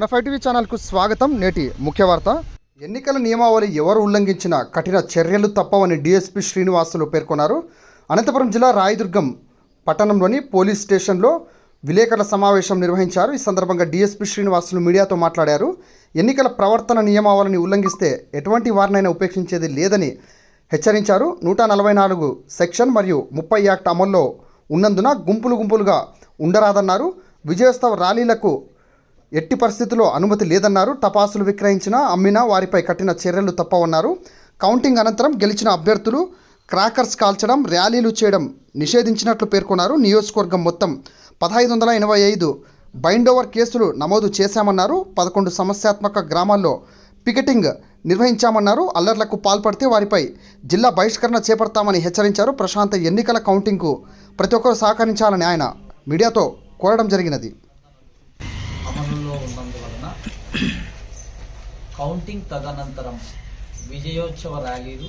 మన five TV ఛానల్కు స్వాగతం. నేటి ముఖ్య వార్త. ఎన్నికల నియమావళి ఎవరు ఉల్లంఘించిన కఠిన చర్యలు తప్పవని డీఎస్పీ శ్రీనివాసులు పేర్కొన్నారు. అనంతపురం జిల్లా రాయదుర్గం పట్టణంలోని పోలీస్ స్టేషన్లో విలేకరుల సమావేశం నిర్వహించారు. ఈ సందర్భంగా డీఎస్పీ శ్రీనివాసులు మీడియాతో మాట్లాడారు. ఎన్నికల ప్రవర్తన నియమావళిని ఉల్లంఘిస్తే ఎటువంటి వారినైనా ఉపేక్షించేది లేదని హెచ్చరించారు. నూట నలభై నాలుగు సెక్షన్ మరియు ముప్పై యాక్ట్ అమల్లో ఉన్నందున గుంపులు గుంపులుగా ఉండరాదన్నారు. విజయోత్సవ ర్యాలీలకు ఎట్టి పరిస్థితుల్లో అనుమతి లేదన్నారు. టపాసులు విక్రయించినా అమ్మినా వారిపై కఠిన చర్యలు తప్పవన్నారు. కౌంటింగ్ అనంతరం గెలిచిన అభ్యర్థులు క్రాకర్స్ కాల్చడం ర్యాలీలు చేయడం నిషేధించినట్లు పేర్కొన్నారు. నియోజకవర్గం మొత్తం పదహైదు వందల ఎనభై ఐదు బైండోవర్ కేసులు నమోదు చేశామన్నారు. పదకొండు సమస్యాత్మక గ్రామాల్లో పికెటింగ్ నిర్వహించామన్నారు. అల్లర్లకు పాల్పడితే వారిపై జిల్లా బహిష్కరణ చేపడతామని హెచ్చరించారు. ప్రశాంత ఎన్నికల కౌంటింగ్కు ప్రతి ఒక్కరూ సహకరించాలని ఆయన మీడియాతో కోరడం జరిగినది అమలులో ఉన్నందువలన కౌంటింగ్ తదనంతరం విజయోత్సవ ర్యాలీలు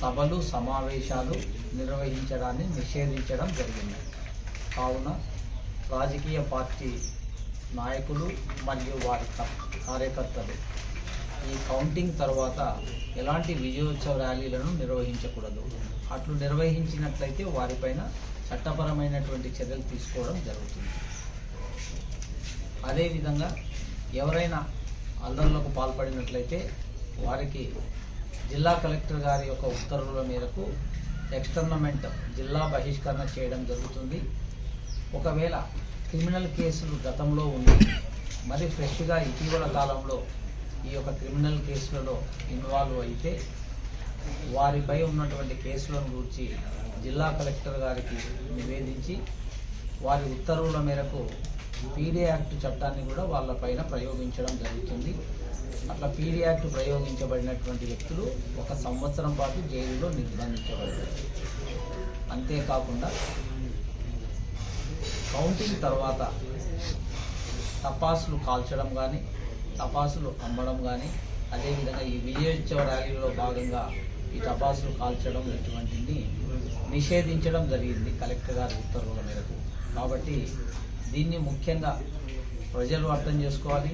సభలు సమావేశాలు నిర్వహించడాన్ని నిషేధించడం జరిగింది. కావున రాజకీయ పార్టీ నాయకులు మరియు వారి కార్యకర్తలు ఈ కౌంటింగ్ తర్వాత ఎలాంటి విజయోత్సవ ర్యాలీలను నిర్వహించకూడదు. అట్లు నిర్వహించినట్లయితే వారిపైన చట్టపరమైనటువంటి చర్యలు తీసుకోవడం జరుగుతుంది. అదేవిధంగా ఎవరైనా అల్లర్లకు పాల్పడినట్లయితే వారికి జిల్లా కలెక్టర్ గారి యొక్క ఉత్తర్వుల మేరకు ఎక్స్టర్నమెంట్ జిల్లా బహిష్కరణ చేయడం జరుగుతుంది. ఒకవేళ క్రిమినల్ కేసులు గతంలో ఉండి మరి ఫ్రెష్గా ఇటీవల కాలంలో ఈ యొక్క క్రిమినల్ కేసులలో ఇన్వాల్వ్ అయితే వారిపై ఉన్నటువంటి కేసులను గురించి జిల్లా కలెక్టర్ గారికి నివేదించి వారి ఉత్తర్వుల మేరకు పీడీ యాక్ట్ చట్టాన్ని కూడా వాళ్ళపైన ప్రయోగించడం జరుగుతుంది. అట్లా పీడీ యాక్ట్ ప్రయోగించబడినటువంటి వ్యక్తులు ఒక సంవత్సరం పాటు జైలులో నిర్బంధించబడ్డారు. అంతేకాకుండా కౌంటింగ్ తర్వాత తపాసులు కాల్చడం కానీ తపాసులు అమ్మడం కానీ అదేవిధంగా ఈ విజయోత్సవ ర్యాలీలో భాగంగా ఈ తపాసులు కాల్చడం ఇటువంటిని నిషేధించడం జరిగింది కలెక్టర్ గారి ఉత్తర్వుల మేరకు. కాబట్టి దీన్ని ముఖ్యంగా ప్రజలు అర్థం చేసుకోవాలి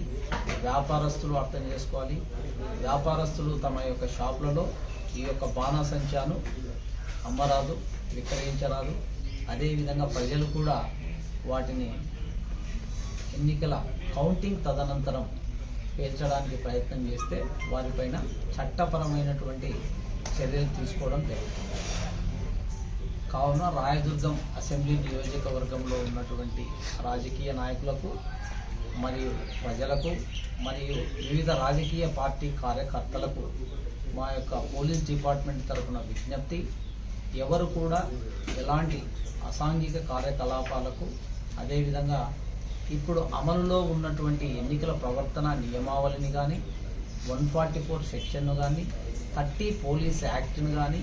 వ్యాపారస్తులు అర్థం చేసుకోవాలి. వ్యాపారస్తులు తమ యొక్క షాపులలో ఈ యొక్క బాణాసంచాను అమ్మరాదు విక్రయించరాదు. అదేవిధంగా ప్రజలు కూడా వాటిని ఎన్నికల కౌంటింగ్ తదనంతరం పేల్చడానికి ప్రయత్నం చేస్తే వారిపైన చట్టపరమైనటువంటి చర్యలు తీసుకోవడం జరుగుతుంది. కావున రాయదుర్గం అసెంబ్లీ నియోజకవర్గంలో ఉన్నటువంటి రాజకీయ నాయకులకు మరియు ప్రజలకు మరియు వివిధ రాజకీయ పార్టీ కార్యకర్తలకు మా యొక్క పోలీస్ డిపార్ట్మెంట్ తరఫున విజ్ఞప్తి ఎవరు కూడా ఎలాంటి అసాంఘిక కార్యకలాపాలకు అదేవిధంగా ఇప్పుడు అమలులో ఉన్నటువంటి ఎన్నికల ప్రవర్తన నియమావళిని కానీ వన్ ఫార్టీ ఫోర్ సెక్షన్ను కానీ థర్టీ పోలీస్ యాక్ట్ను కానీ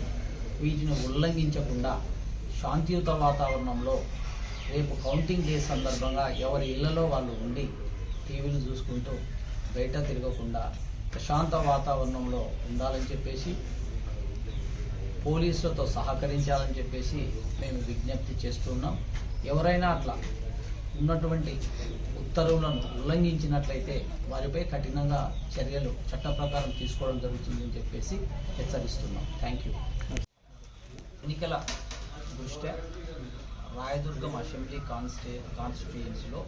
వీటిని ఉల్లంఘించకుండా శాంతియుత వాతావరణంలో రేపు కౌంటింగ్ డే సందర్భంగా ఎవరి ఇళ్ళలో వాళ్ళు ఉండి టీవీలు చూసుకుంటూ బయట తిరగకుండా ప్రశాంత వాతావరణంలో ఉండాలని చెప్పేసి పోలీసులతో సహకరించాలని చెప్పేసి మేము విజ్ఞప్తి చేస్తున్నాం ఎవరైనా అట్లా ఉన్నటువంటి ఉత్తర్వులను ఉల్లంఘించినట్లయితే వారిపై కఠినంగా చర్యలు చట్ట ప్రకారం తీసుకోవడం జరుగుతుందని చెప్పేసి హెచ్చరిస్తున్నాం. థ్యాంక్ యూ ఎన్నికల దృష్ట్యా రాయదుర్గం అసెంబ్లీ కాన్స్టే కాన్స్టిట్యుయెన్సీలో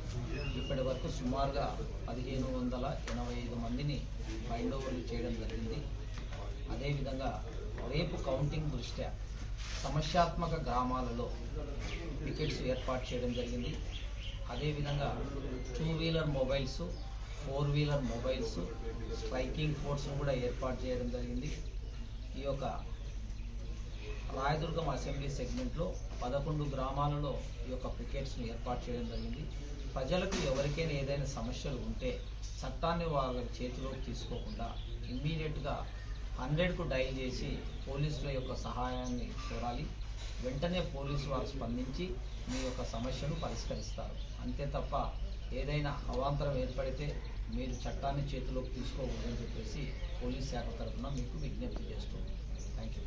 ఇప్పటి వరకు సుమారుగా పదిహేను వందల ఎనభై ఐదు మందిని ఫైండ్ ఓవర్లు చేయడం జరిగింది. అదేవిధంగా రేపు కౌంటింగ్ దృష్ట్యా సమస్యాత్మక గ్రామాలలో టికెట్స్ ఏర్పాటు చేయడం జరిగింది. అదేవిధంగా two wheeler mobiles four wheeler mobiles striking ఫోర్స్ను కూడా ఏర్పాటు చేయడం జరిగింది. ఈ యొక్క రాయదుర్గం అసెంబ్లీ సెగ్మెంట్లో పదకొండు గ్రామాలలో ఈ యొక్క పికెట్స్ను ఏర్పాటు చేయడం జరిగింది. ప్రజలకు ఎవరికైనా ఏదైనా సమస్యలు ఉంటే చట్టాన్ని వాళ్ళ చేతిలోకి తీసుకోకుండా ఇమ్మీడియట్గా హండ్రెడ్కు డైల్ చేసి పోలీసుల యొక్క సహాయాన్ని కోరాలి. వెంటనే పోలీసు వారు స్పందించి మీ యొక్క సమస్యను పరిష్కరిస్తారు. అంతే తప్ప ఏదైనా అవాంతరం ఏర్పడితే మీరు చట్టాన్ని చేతిలోకి తీసుకోకూడదని చెప్పేసి పోలీస్ శాఖ తరఫున మీకు విజ్ఞప్తి చేస్తుంది థ్యాంక్ యూ